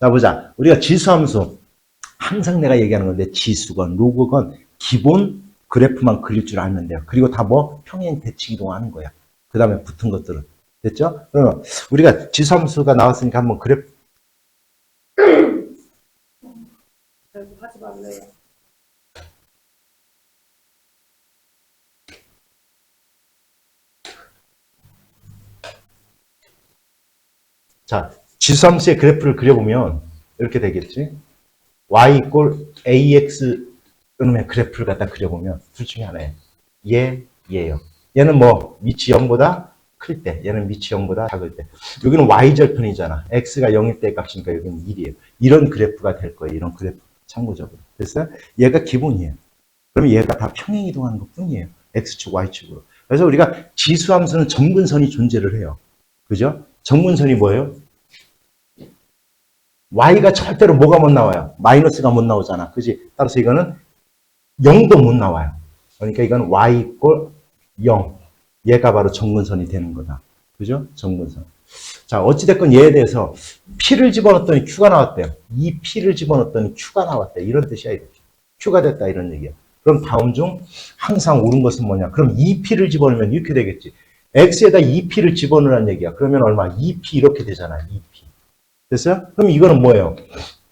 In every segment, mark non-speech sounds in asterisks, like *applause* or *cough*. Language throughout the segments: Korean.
자, 보자. 우리가 지수함수. 항상 내가 얘기하는 건데, 지수건, 로그건, 기본 그래프만 그릴 줄 알면 돼요. 그리고 다 뭐, 평행 대칭 이동하는 거야. 그 다음에 붙은 것들은. 됐죠? 그러면 우리가 지수함수가 나왔으니까 한번 그래프, 하지 말래요. 자, 지수함수의 그래프를 그려보면 이렇게 되겠지. y 이꼴 ax 그러면 그래프를 갖다 그려보면 둘 중에 하나예요. 얘, 얘요. 얘는 뭐 밑이 0보다 클 때, 얘는 밑이 0보다 작을 때. 여기는 y절편이잖아. x가 0일 때 값이니까 여기는 1이에요. 이런 그래프가 될 거예요. 이런 그래프. 참고적으로. 그래서 얘가 기본이에요. 그러면 얘가 다 평행 이동하는 것 뿐이에요. x축, y축으로. 그래서 우리가 지수함수는 정근선이 존재를 해요. 그죠? 정근선이 뭐예요? Y가 절대로 뭐가 못 나와요? 마이너스가 못 나오잖아. 그지? 따라서 이거는 0도 못 나와요. 그러니까 이건 y 이꼴 0. 얘가 바로 정근선이 되는 거다. 그죠? 정근선. 자, 어찌됐건 얘에 대해서 p를 집어넣었더니 q가 나왔대요. 이 p를 집어넣었더니 q가 나왔대. 이런 뜻이야, 이렇게. q가 됐다, 이런 얘기야. 그럼 다음 중 항상 옳은 것은 뭐냐? 그럼 2p를 집어넣으면 이렇게 되겠지. x에다 2p를 집어넣으라는 얘기야. 그러면 얼마? 2p 이렇게 되잖아, 2p. 됐어요? 그럼 이거는 뭐예요?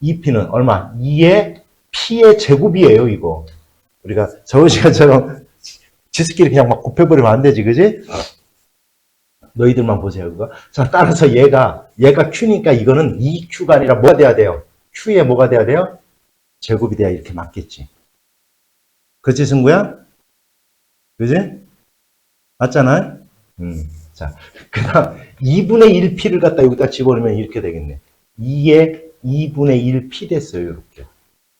2p는 얼마? 2의 p의 제곱이에요, 이거. 우리가 저번 시간처럼 지스끼리 그냥 막 곱해버리면 안 되지, 그지? 너희들만 보세요, 그거. 자, 따라서 얘가, 얘가 q니까 이거는 2q가 아니라 뭐가 돼야 돼요? q에 뭐가 돼야 돼요? 제곱이 돼야 이렇게 맞겠지. 그치, 승구야? 그지? 맞잖아? 음. 자, 그 다음, 2분의 1p를 갖다 여기다 집어넣으면 이렇게 되겠네. 2의 2분의 1p 됐어요, 이렇게.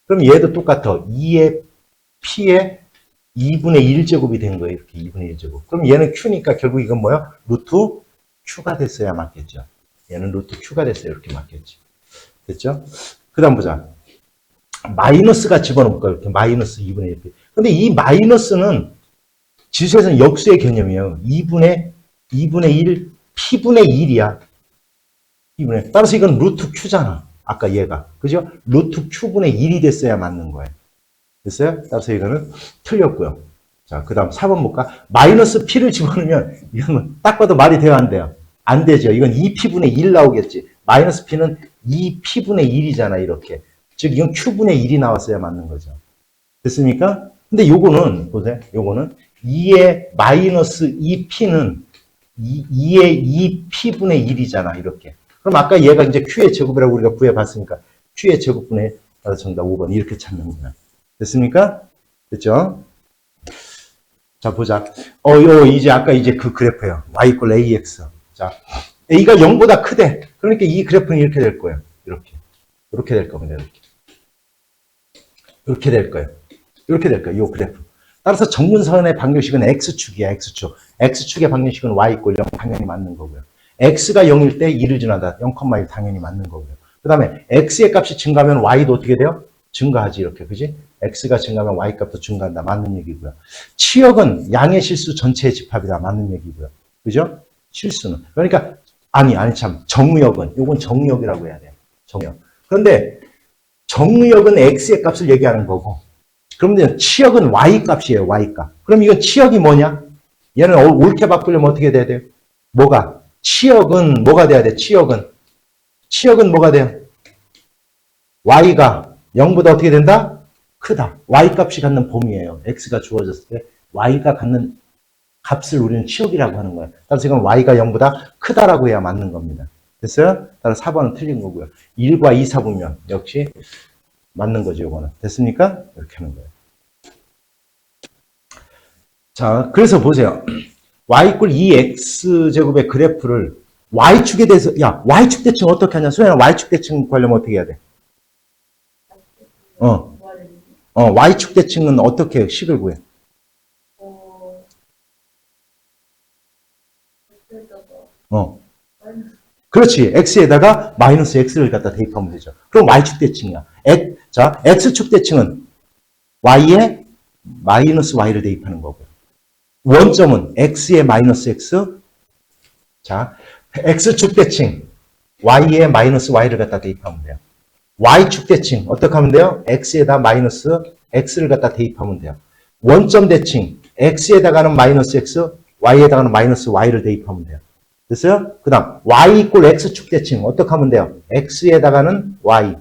그럼 얘도 똑같아. 2의 p의 2분의 1 제곱이 된 거예요, 이렇게. 2분의 1 제곱. 그럼 얘는 q니까 결국 이건 뭐야? 루트 q가 됐어야 맞겠죠. 얘는 루트 q가 됐어요, 이렇게 맞겠지. 됐죠? 그 다음 보자. 마이너스가 집어넣을까, 이렇게. 마이너스 2분의 1p. 근데 이 마이너스는 지수에서는 역수의 개념이에요. 2분의 2분의 1, p분의 1이야. 2분의. 따라서 이건 루트 q잖아. 아까 얘가. 그죠? 루트 q분의 1이 됐어야 맞는 거예요. 됐어요? 따라서 이거는 틀렸고요. 자, 그 다음 4번 볼까? 마이너스 p를 집어넣으면 이건 딱 봐도 말이 돼요, 안 돼요? 안 되죠. 이건 2p분의 1 나오겠지. 마이너스 p는 2p분의 1이잖아, 이렇게. 즉, 이건 q분의 1이 나왔어야 맞는 거죠. 됐습니까? 근데 요거는, 보세요. 요거는 2의 마이너스 2p는 2, 의 2p분의 1이잖아, 이렇게. 그럼 아까 얘가 이제 q의 제곱이라고 우리가 구해봤으니까 q의 제곱분의 정답 5번 이렇게 찾는 거야. 됐습니까? 됐죠? 자, 보자. 어, 요, 이제 아까 이제 그 그래프예요. y 이퀄 ax. 자, a가 0보다 크대. 그러니까 이 그래프는 이렇게 될 거예요. 이렇게. 이렇게 될 겁니다. 이렇게. 이렇게 될 거예요. 이렇게 될 거예요. 이 그래프. 따라서 정근선의 방정식은 x축이야, x축. x축의 방정식은 y 이퀄 0 당연히 맞는 거고요. X가 0일 때 2를 지나다 0,1 당연히 맞는 거고요. 그 다음에 x의 값이 증가하면 y도 어떻게 돼요? 증가하지 이렇게 그지? x가 증가하면 y 값도 증가한다 맞는 얘기고요. 치역은 양의 실수 전체의 집합이다 맞는 얘기고요. 그죠? 실수는 그러니까 아니 아니 참 정의역은 요건 정의역이라고 해야 돼요. 정의역. 그런데 정의역은 x의 값을 얘기하는 거고 그러면 치역은 y 값이에요. y 값. 그럼 이건 치역이 뭐냐? 얘는 올- 옳게 바꾸려면 어떻게 돼야 돼요? 뭐가? 치역은 뭐가 돼야 돼? 치역은 치역은 뭐가 돼요? y가 0보다 어떻게 된다? 크다. y 값이 갖는 범위예요. x가 주어졌을 때 y가 갖는 값을 우리는 치역이라고 하는 거예요. 따라서 이건 y가 0보다 크다라고 해야 맞는 겁니다. 됐어요? 따라서 4번은 틀린 거고요. 1과 2, 4 보면 역시 맞는 거죠, 이거는. 됐습니까? 이렇게 하는 거예요. 자, 그래서 보세요. Y 이퀄 2x 제곱의 그래프를 y축에 대해서 야, y축 대칭 어떻게 하냐? 소연아, y축 대칭 관련면 어떻게 해야 돼? 어. 어, y축 대칭은 어떻게 식을 구해? 어. 그렇지. x에다가 마이너스 x를 갖다 대입하면 되죠. 그럼 y축 대칭이야. 자, x축 대칭은 y에 마이너스 y를 대입하는 거고요. 원점은 x에 마이너스 x. 자, x축 대칭 y에 마이너스 y를 갖다 대입하면 돼요. y축 대칭 어떻게 하면 돼요? x에다 마이너스 x를 갖다 대입하면 돼요. 원점 대칭 x에다가는 마이너스 x, y에다가는 마이너스 y를 대입하면 돼요. 됐어요? 그 다음 y 이꼴 x축 대칭 어떻게 하면 돼요? x에다가는 y,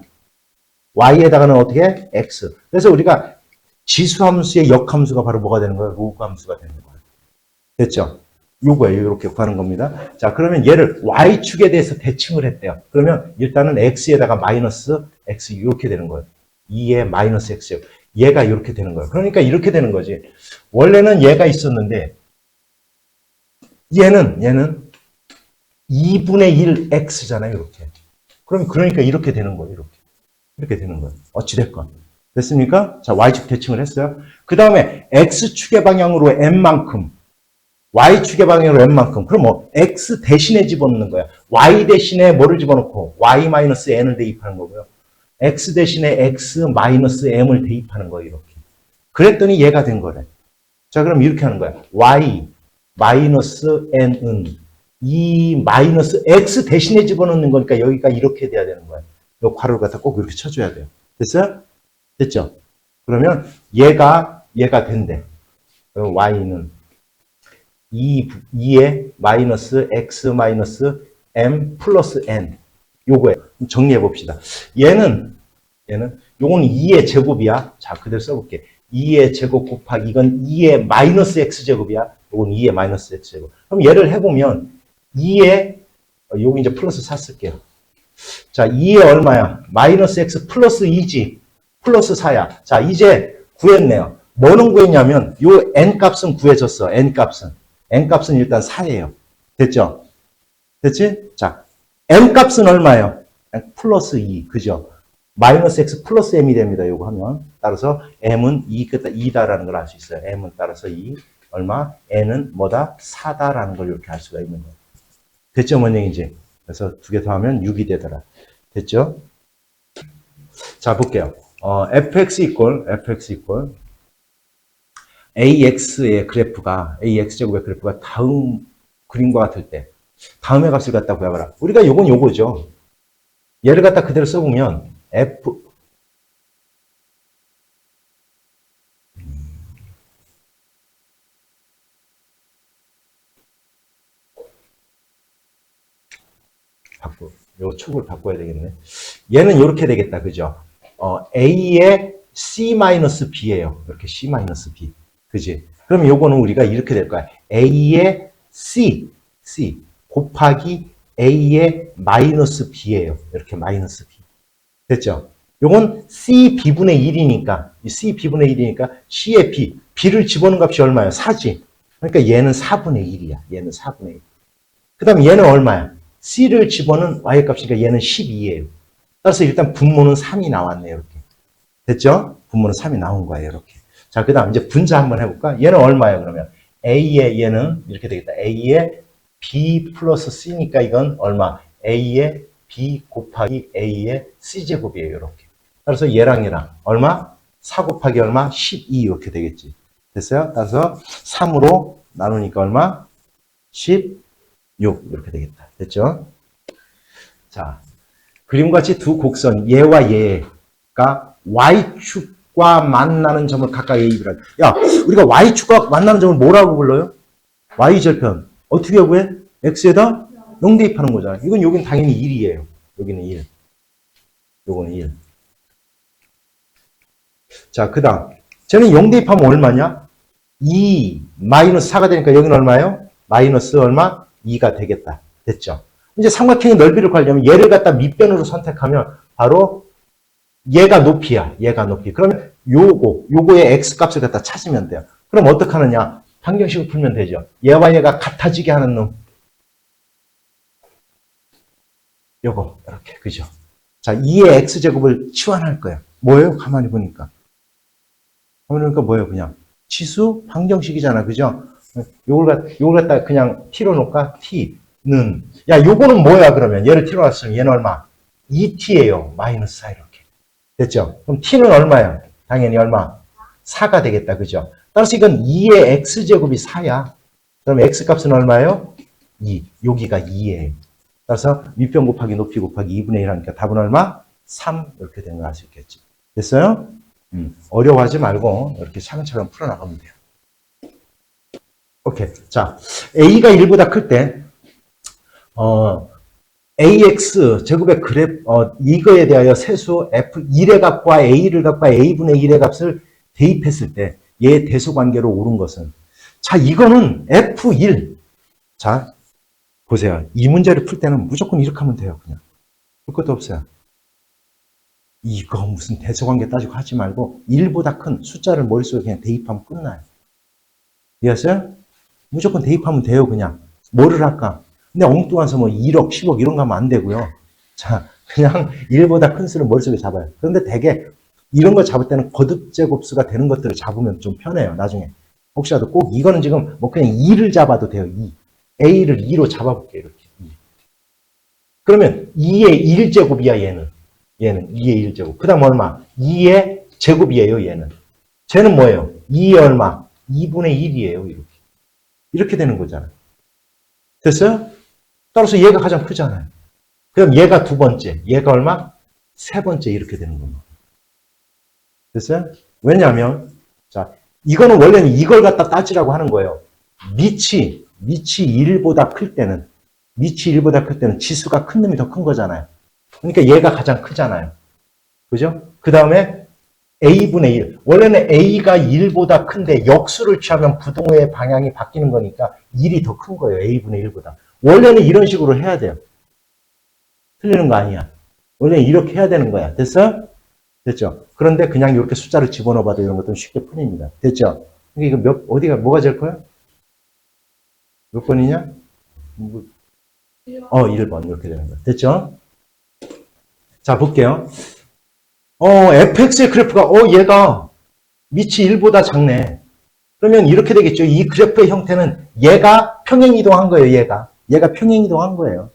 y에다가는 어떻게? x. 그래서 우리가 지수함수의 역함수가 바로 뭐가 되는 거예요? 로그 함수가 되는 거예요. 됐죠? 요거예요. 이렇게 구하는 겁니다. 자, 그러면 얘를 y축에 대해서 대칭을 했대요. 그러면 일단은 x에다가 마이너스 x 이렇게 되는 거예요. 2에 마이너스 x. 얘가 이렇게 되는 거예요. 그러니까 이렇게 되는 거지. 원래는 얘가 있었는데 얘는 얘는 2분의 1 x잖아요. 이렇게. 그럼 그러니까 이렇게 되는 거예요. 이렇게. 이렇게 되는 거예요. 어찌 됐건. 됐습니까? 자, y축 대칭을 했어요. 그 다음에 x축의 방향으로 n만큼 y축의 방향으로 n만큼. 그럼 뭐 x 대신에 집어넣는 거야. y 대신에 뭐를 집어넣고 y-n을 대입하는 거고요. x 대신에 x-m을 대입하는 거예요. 이렇게. 그랬더니 얘가 된 거래. 자, 그럼 이렇게 하는 거야. y 마이너스 n은 이 마이너스 x 대신에 집어넣는 거니까 여기가 이렇게 돼야 되는 거야. 요 괄호를 갖다 꼭 이렇게 쳐줘야 돼요. 됐어요? 됐죠? 그러면 얘가 얘가 된대. 그럼 y는 2, 2에 마이너스 x 마이너스 m 플러스 n 요거예요. 정리해 봅시다. 얘는 얘는 요건 2의 제곱이야. 자, 그대로 써볼게. 2의 제곱 곱하기 이건 2의 마이너스 x 제곱이야. 요건 2의 마이너스 x 제곱. 그럼 얘를 해보면 2의 어, 요거 이제 플러스 4 쓸게요. 자, 2의 얼마야? 마이너스 x 플러스 2지. 플러스 4야. 자, 이제 구했네요. 뭐는 구했냐면 요 n 값은 구해졌어. n 값은. N 값은 일단 4예요. 됐죠? 됐지? 자, m 값은 얼마예요? 플러스 2. 그죠? 마이너스 x 플러스 m이 됩니다. 요거 하면. 따라서 m은 2, 2다라는 걸 알 수 있어요. m은 따라서 2. 얼마? n은 뭐다? 4다라는 걸 이렇게 알 수가 있는 거예요. 됐죠? 뭔 얘기인지. 그래서 두 개 더하면 6이 되더라. 됐죠? 자, 볼게요. 어, fx 이꼴, fx 이꼴, ax의 그래프가, ax제곱의 그래프가 다음 그림과 같을 때, 다음의 값을 갖다 구해봐라. 우리가 요건 요거죠. 얘를 갖다 그대로 써보면, f, 바꾸, 요 축을 바꿔야 되겠네. 얘는 이렇게 되겠다. 그죠? 어, A의 C-B예요. 이렇게 C-B. 그지? 그럼 요거는 우리가 이렇게 될 거야. A의 C, C 곱하기 A의 마이너스 B예요. 이렇게 마이너스 B. 됐죠? 요건 C B분의 1이니까, 이 C B분의 1이니까 C의 B, B를 집어넣은 값이 얼마예요? 4지. 그러니까 얘는 4분의 1이야. 얘는 4분의 1. 그 다음 얘는 얼마야? C를 집어넣은 Y 값이니까 얘는 12예요. 따라서 일단 분모는 3이 나왔네요. 이렇게. 됐죠? 분모는 3이 나온 거예요. 이렇게. 자, 그 다음 이제 분자 한번 해볼까? 얘는 얼마예요, 그러면? A의 얘는 이렇게 되겠다. A의 B 플러스 C니까 이건 얼마? A의 B 곱하기 A의 C제곱이에요. 이렇게. 따라서 얘랑 얘랑 얼마? 4 곱하기 얼마? 12 이렇게 되겠지. 됐어요? 따라서 3으로 나누니까 얼마? 16 이렇게 되겠다. 됐죠? 자, 그림같이 두 곡선 얘와 얘가 y축 과 만나는 점을 각각 A이라. 야, 우리가 y축과 만나는 점을 뭐라고 불러요? y절편. 어떻게 구해? x에다 0 대입하는 거잖아. 이건 여긴 당연히 1이에요. 여기는 1. 요거는 1. 자, 그 다음. 쟤는 0 대입하면 얼마냐? 2 마이너스 4가 되니까 여기는 얼마예요? 마이너스 얼마? 2가 되겠다. 됐죠? 이제 삼각형의 넓이를 구하려면 얘를 갖다 밑변으로 선택하면 바로 얘가 높이야. 얘가 높이. 그러면 요거, 요거의 x 값을 갖다 찾으면 돼요. 그럼 어떻게 하느냐? 방정식을 풀면 되죠. 얘와 얘가 같아지게 하는 놈. 요거, 이렇게. 그죠? 자, 2의 x제곱을 치환할 거예요. 뭐예요? 가만히 보니까. 가만히 보니까 뭐예요? 그냥. 치수 방정식이잖아. 그죠? 요걸, 갖, 요걸 갖다 그냥 t로 놓을까? t. 는. 야, 요거는 뭐야, 그러면? 얘를 t로 놨으면 얘는 얼마? 2t예요. 마이너스 4 이렇게. 됐죠? 그럼 t는 얼마야? 당연히 얼마? 4가 되겠다. 그죠? 따라서 이건 2의 x제곱이 4야. 그럼 x값은 얼마예요? 2. 여기가 2예요. 따라서 밑변 곱하기 높이 곱하기 2분의 1 하니까 답은 얼마? 3 이렇게 된 거 알 수 있겠지. 됐어요? 음, 어려워하지 말고 이렇게 차근차근 풀어나가면 돼요. 오케이. 자, a가 1보다 클 때, 어, ax 제곱의 그래프, 어, 이거에 대하여 세수 f1의 값과 a를 값과 a분의 1의 값을 대입했을 때, 얘 대수 관계로 오른 것은, 자, 이거는 f1. 자, 보세요. 이 문제를 풀 때는 무조건 이렇게 하면 돼요. 그냥. 볼 것도 없어요. 이거 무슨 대수 관계 따지고 하지 말고 1보다 큰 숫자를 머릿속에 그냥 대입하면 끝나요. 이해했어요? 무조건 대입하면 돼요, 그냥. 뭐를 할까? 근데 엉뚱한 서뭐 1억, 10억 이런 거 하면 안 되고요. 자, 그냥 *laughs* 1보다 큰 수를 머릿속에 잡아요. 그런데 대개 이런 거 잡을 때는 거듭 제곱수가 되는 것들을 잡으면 좀 편해요, 나중에. 혹시라도 꼭 이거는 지금 뭐 그냥 2를 잡아도 돼요, 2. A를 2로 잡아볼게요, 이렇게. 2. 그러면 2의 1제곱이야, 얘는. 얘는 2의 1제곱. 그 다음 얼마? 2의 제곱이에요, 얘는. 쟤는 뭐예요? 2의 얼마? 2분의 1이에요, 이렇게. 이렇게 되는 거잖아요. 됐어요? 따라서 얘가 가장 크잖아요. 그럼 얘가 두 번째, 얘가 얼마? 세 번째 이렇게 되는 겁니다. 됐어요? 왜냐하면, 자, 이거는 원래는 이걸 갖다 따지라고 하는 거예요. 밑이, 밑이 1보다 클 때는, 밑이 1보다 클 때는 지수가 큰 놈이 더 큰 거잖아요. 그러니까 얘가 가장 크잖아요. 그죠? 그 다음에 a분의 1. 원래는 a가 1보다 큰데 역수를 취하면 부동의 방향이 바뀌는 거니까 1이 더 큰 거예요. a분의 1보다. 원래는 이런 식으로 해야 돼요. 틀리는 거 아니야. 원래 이렇게 해야 되는 거야. 됐어? 됐죠? 그런데 그냥 이렇게 숫자를 집어넣어 봐도 이런 것들은 쉽게 풀립니다. 됐죠? 근데 이거 몇, 어디가, 뭐가 제일 커요? 몇 번이냐? 뭐, 어, 1번. 이렇게 되는 거야. 됐죠? 자, 볼게요. 어, fx의 그래프가, 어, 얘가 밑이 1보다 작네. 그러면 이렇게 되겠죠. 이 그래프의 형태는 얘가 평행이동한 거예요, 얘가. 얘가 평행이동한 거예요.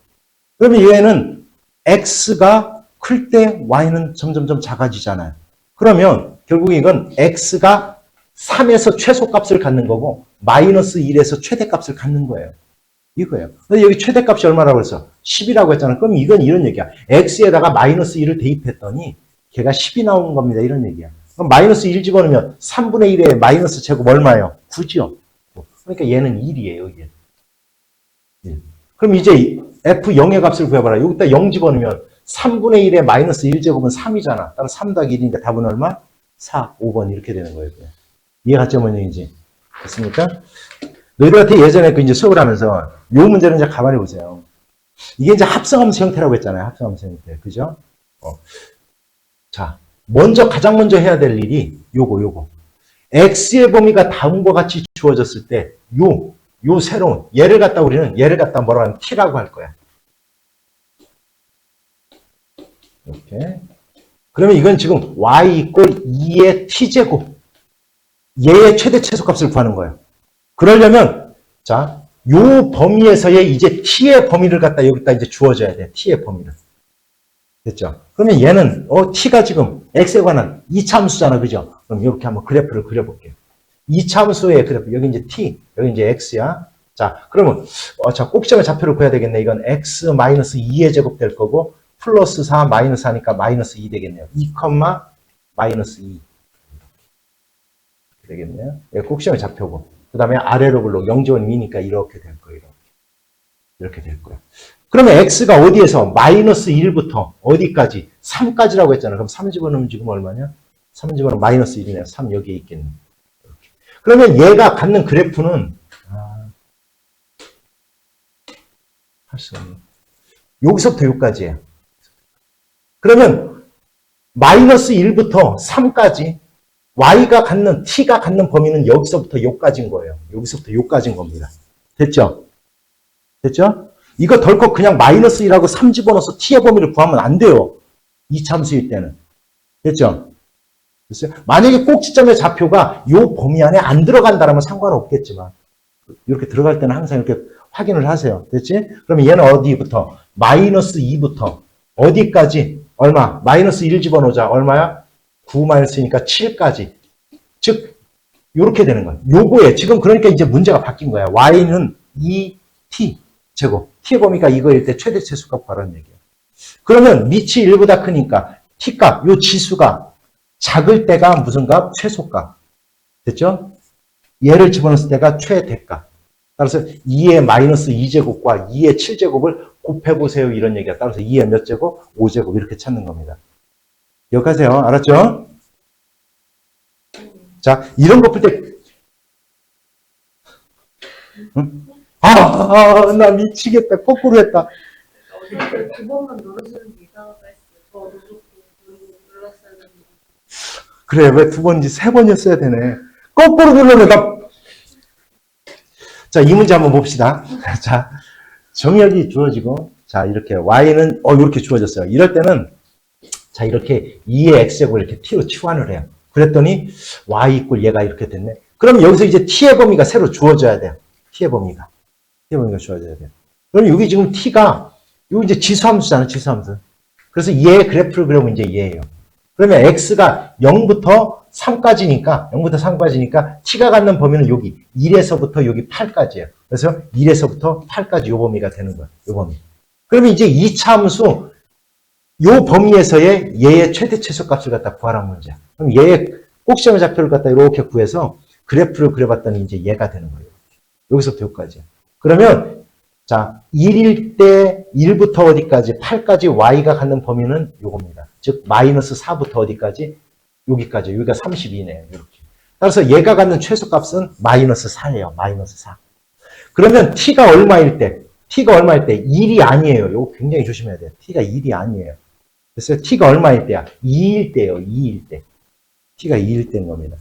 그러면 얘는 x가 클 때 y는 점점점 작아지잖아요. 그러면 결국 이건 x가 3에서 최소값을 갖는 거고 마이너스 1에서 최대값을 갖는 거예요. 이거예요. 근데 여기 최대값이 얼마라고 그랬어? 10이라고 했잖아. 그럼 이건 이런 얘기야. x에다가 마이너스 1을 대입했더니 걔가 10이 나오는 겁니다. 이런 얘기야. 그럼 마이너스 1 집어넣으면 3분의 1의 마이너스 제곱 얼마예요? 9죠. 그러니까 얘는 1이에요. 얘. 1. 그럼 이제 f0의 값을 구해봐라. 여기다 0 집어넣으면 3분의 1의 마이너스 1제곱은 3이잖아. 따라 3 더하기 1이니까 답은 얼마? 4, 5번 이렇게 되는 거예요. 이해가 점 원형이지. 됐습니까? 너희들한테 예전에 그 이제 수업을 하면서 요 문제는 이제 가만히 보세요. 이게 이제 합성함수 형태라고 했잖아요. 합성함수 형태. 그죠? 어. 자, 먼저, 가장 먼저 해야 될 일이 요거, 요거. x의 범위가 다음과 같이 주어졌을 때, 요, 요 새로운, 얘를 갖다 우리는, 얘를 갖다 뭐라 하면 t라고 할 거야. 이렇게. 그러면 이건 지금 y 이꼴 2의 t제곱. 얘의 최대 최소값을 구하는 거예요. 그러려면, 자, 요 범위에서의 이제 t의 범위를 갖다 여기다 이제 주어줘야 돼. t의 범위를. 됐죠? 그러면 얘는, 어, t가 지금 x에 관한 이차함수잖아. 그죠? 그럼 이렇게 한번 그래프를 그려 볼게요. 이차함수의 그래프. 여기 이제 t, 여기 이제 x야. 자, 그러면, 어, 자, 꼭지점의 좌표를 구해야 되겠네. 이건 x 마이너스 2의 제곱 될 거고, 플러스 4 마이너스 4니까 마이너스 2 되겠네요. 2, 마이너스 2. 이렇게 되겠네요. 여기 꼭지점의 좌표고. 그 다음에 아래로 블록 0지원 2니까 이렇게 될 거예요. 이렇게. 이렇게 될 거예요. 그러면 x가 어디에서 마이너스 1부터 어디까지? 3까지라고 했잖아요. 그럼 3 집어넣으면 지금 얼마냐? 3 집어넣으면 마이너스 1이네요. 3 여기에 있겠네. 그러면 얘가 갖는 그래프는 아, 할 수가 없네. 여기서부터 여기까지예요. 그러면 마이너스 1부터 3까지 y가 갖는 t가 갖는 범위는 여기서부터 여기까지인 거예요. 여기서부터 여기까지인 겁니다. 됐죠? 됐죠? 이거 덜컥 그냥 마이너스 1하고 3 집어넣어서 t의 범위를 구하면 안 돼요. 이 참수일 때는. 됐죠? 됐어요? 만약에 꼭지점의 좌표가 이 범위 안에 안 들어간다면 상관없겠지만 이렇게 들어갈 때는 항상 이렇게 확인을 하세요. 됐지? 그러면 얘는 어디부터? 마이너스 2부터 어디까지? 얼마? 마이너스 1 집어넣자. 얼마야? 9 마이너스니까 7까지. 즉 이렇게 되는 거예요. 요거에 지금 그러니까 이제 문제가 바뀐 거야. y는 2t 제곱. t의 범위가 이거일 때 최대 최소값 구하라는 얘기예요. 그러면 밑이 1보다 크니까 t값, 요 지수가 작을 때가 무슨 값? 최소값. 됐죠? 얘를 집어넣었을 때가 최대값. 따라서 2의 마이너스 2제곱과 2의 7제곱을 곱해보세요. 이런 얘기가. 따라서 2의 몇 제곱? 5제곱. 이렇게 찾는 겁니다. 기억하세요. 알았죠? 자, 이런 거 풀 때, 응? 아, 나 미치겠다. 거꾸로 했다. 어제 두 번만 눌러주는 게 이상하다 했어요. 더 누르고 누르고 눌렀어야 되는데. 그래, 왜 두 번인지 세 번이었어야 되네. 거꾸로 누르면 나. 자, 이 문제 한번 봅시다. *laughs* 자, 정역이 주어지고, 자, 이렇게 y는, 어, 이렇게 주어졌어요. 이럴 때는, 자, 이렇게 2의 x제곱을 이렇게 t로 치환을 해요. 그랬더니, y 이꼴 얘가 이렇게 됐네. 그럼 여기서 이제 t의 범위가 새로 주어져야 돼요. t의 범위가. t의 범위가 주어져야 돼요. 그럼 여기 지금 t가, 이거 이제 지수함수잖아, 지수함수. 그래서 얘의 그래프를 그려보면 이제 얘예요. 그러면 x가 0부터 3까지니까 0부터 3까지니까 t가 갖는 범위는 여기 1에서부터 여기 8까지예요. 그래서 1에서부터 8까지 요 범위가 되는 거예요. 요 범위. 그러면 이제 2차 함수 요 범위에서의 얘의 최대 최소 값을 갖다 구하라는 문제야. 그럼 얘의 꼭지점의 좌표를 갖다 이렇게 구해서 그래프를 그려봤더니 이제 얘가 되는 거예요. 여기서부터 여기까지. 그러면 자, 1일 때 1부터 어디까지 8까지 y가 갖는 범위는 요겁니다. 즉 마이너스 4부터 어디까지 여기까지 여기가 32네요. 이렇게. 따라서 얘가 갖는 최소값은 마이너스 4예요. 마이너스 4. 그러면 t가 얼마일 때? t가 얼마일 때? 1이 아니에요. 이거 굉장히 조심해야 돼요. t가 1이 아니에요. 그래서 t가 얼마일 때야? 2일 때예요. 2일 때. t가 2일 때인 겁니다.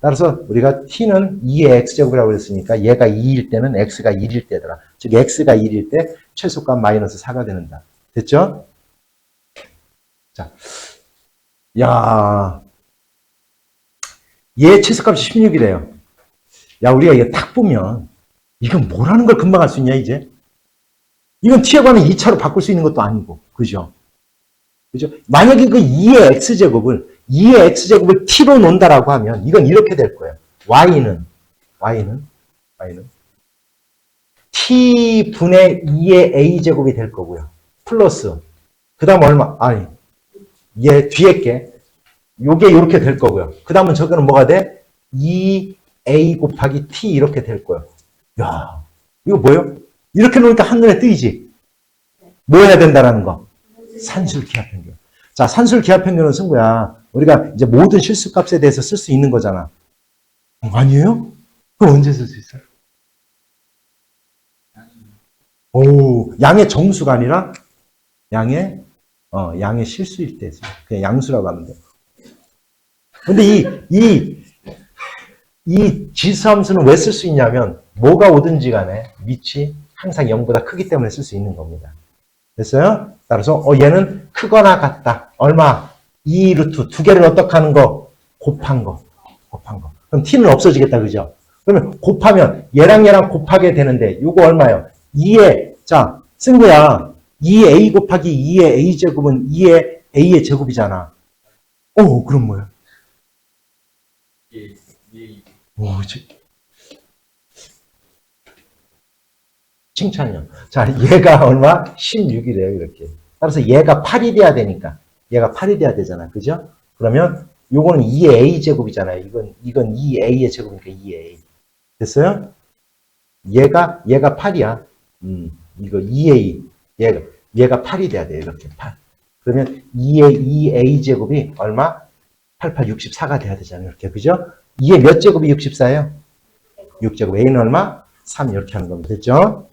따라서 우리가 t는 2의 x제곱이라고 그랬으니까 얘가 2일 때는 x가 1일 때더라. 즉 x가 1일 때 최소값 마이너스 4가 되는다. 됐죠? 자, 야, 얘 최소값이 16이래요. 야, 우리가 이거 딱 보면 이건 뭐라는 걸 금방 알 수 있냐 이제? 이건 t에 관한 2차로 바꿀 수 있는 것도 아니고, 그죠? 그죠? 만약에 그 2의 x제곱을 2의 x제곱을 t로 놓는다라고 하면 이건 이렇게 될 거예요. y는 y는 y는 t분의 2의 a제곱이 될 거고요. 플러스 그 다음 얼마? 아니 얘 뒤에 게 요게 이렇게 될 거고요. 그 다음은 저거는 뭐가 돼? 2a 곱하기 t 이렇게 될 거예요. 야 이거 뭐예요? 이렇게 놓으니까 한눈에 뜨이지? 뭐 해야 된다라는 거? 산술 기하 평균. 자, 산술 기하 평균은 승부야. 우리가 이제 모든 실수값에 대해서 쓸 수 있는 거잖아. 어, 아니에요? 그럼 언제 쓸 수 있어요? 오, 양의 정수가 아니라 양의 어, 양의 실수일 때 써요. 그냥 양수라고 하면 돼요. 근데 이, 이, 이 지수함수는 왜 쓸 수 있냐면, 뭐가 오든지 간에 밑이 항상 0보다 크기 때문에 쓸 수 있는 겁니다. 됐어요? 따라서, 어, 얘는 크거나 같다. 얼마? 2 루트. 두 개를 어떻게 하는 거? 곱한 거. 곱한 거. 그럼 t는 없어지겠다. 그죠? 그러면 곱하면 얘랑 얘랑 곱하게 되는데, 요거 얼마예요? 2의, 자, 쓴 거야. 2의 a 곱하기 2의 a 제곱은 2의 a의 제곱이잖아. 오, 그럼 뭐야? 예, 예, 오, 저... 칭찬이요. 자, 얘가 얼마? 16이래요, 이렇게. 따라서 얘가 8이 돼야 되니까. 얘가 8이 돼야 되잖아. 그죠? 그러면 요거는 2의 a 제곱이잖아요. 이건, 이건 2a의 제곱이니까 2a. 됐어요? 얘가, 얘가 8이야. 음, 이거 2a. 얘가, 얘가 8이 돼야 돼요. 이렇게 8. 그러면 2의 2a 제곱이 얼마? 88, 64가 돼야 되잖아요. 이렇게. 그죠? 2의 몇 제곱이 64예요? 6제곱. a는 얼마? 3 이렇게 하는 겁니다. 됐죠?